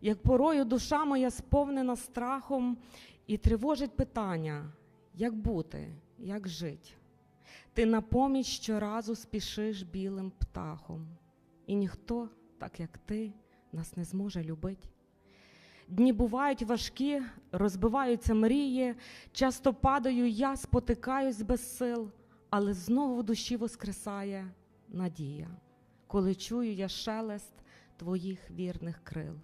Як порою душа моя сповнена страхом і тривожить питання, як бути, як жить. Ти на поміч щоразу спішиш білим птахом, і ніхто, так як ти, нас не зможе любити. Дні бувають важкі, розбиваються мрії, часто падаю я, спотикаюсь без сил, але знову в душі воскресає надія, коли чую я шелест твоїх вірних крил.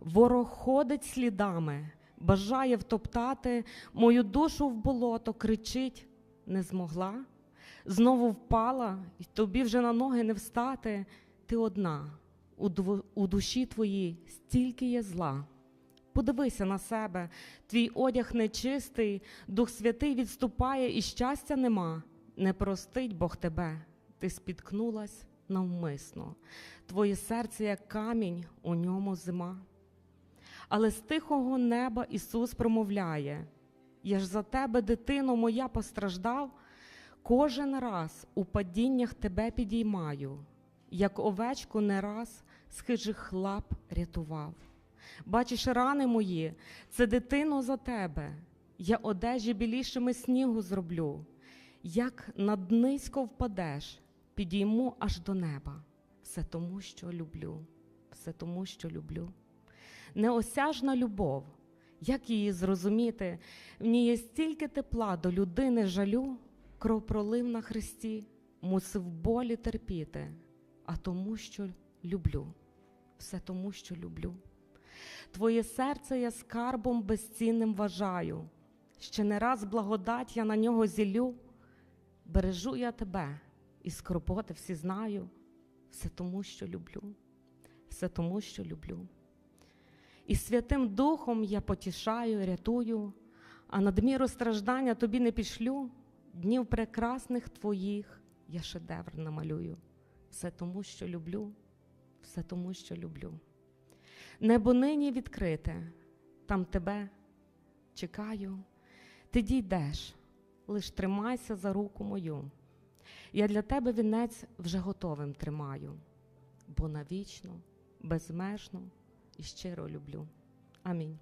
Ворог ходить слідами, бажає втоптати мою душу в болото, кричить, не змогла. Знову впала, і тобі вже на ноги не встати. Ти одна, у, душі твоїй стільки є зла. Подивися на себе, твій одяг нечистий, Дух Святий відступає, і щастя нема. Не простить Бог тебе, ти спіткнулась навмисно. Твоє серце, як камінь, у ньому зима. Але з тихого неба Ісус промовляє: Я ж за тебе, дитино моя, постраждав, кожен раз у падіннях тебе підіймаю, як овечку не раз з хижих лап рятував. Бачиш, рани мої, це дитино за тебе. Я одежі білішими снігу зроблю. Як над низько впадеш, підійму аж до неба. Все тому, що люблю, все тому, що люблю. Неосяжна любов, як її зрозуміти? В ній є стільки тепла до людини жалю, кров пролив на хресті, мусив болі терпіти, а тому, що люблю, все тому, що люблю. Твоє серце я скарбом безцінним вважаю. Ще не раз благодать я на нього зілю. Бережу я тебе і скорботи всі знаю, все тому, що люблю, все тому, що люблю. І Святим Духом я потішаю, рятую, а надміру страждання тобі не пішлю. Днів прекрасних твоїх я шедевр намалюю. Все тому, що люблю, все тому, що люблю. Небо нині відкрите, там тебе чекаю, ти дійдеш, лиш тримайся за руку мою. Я для тебе вінець вже готовим тримаю, бо навічно, безмежно і щиро люблю. Амінь.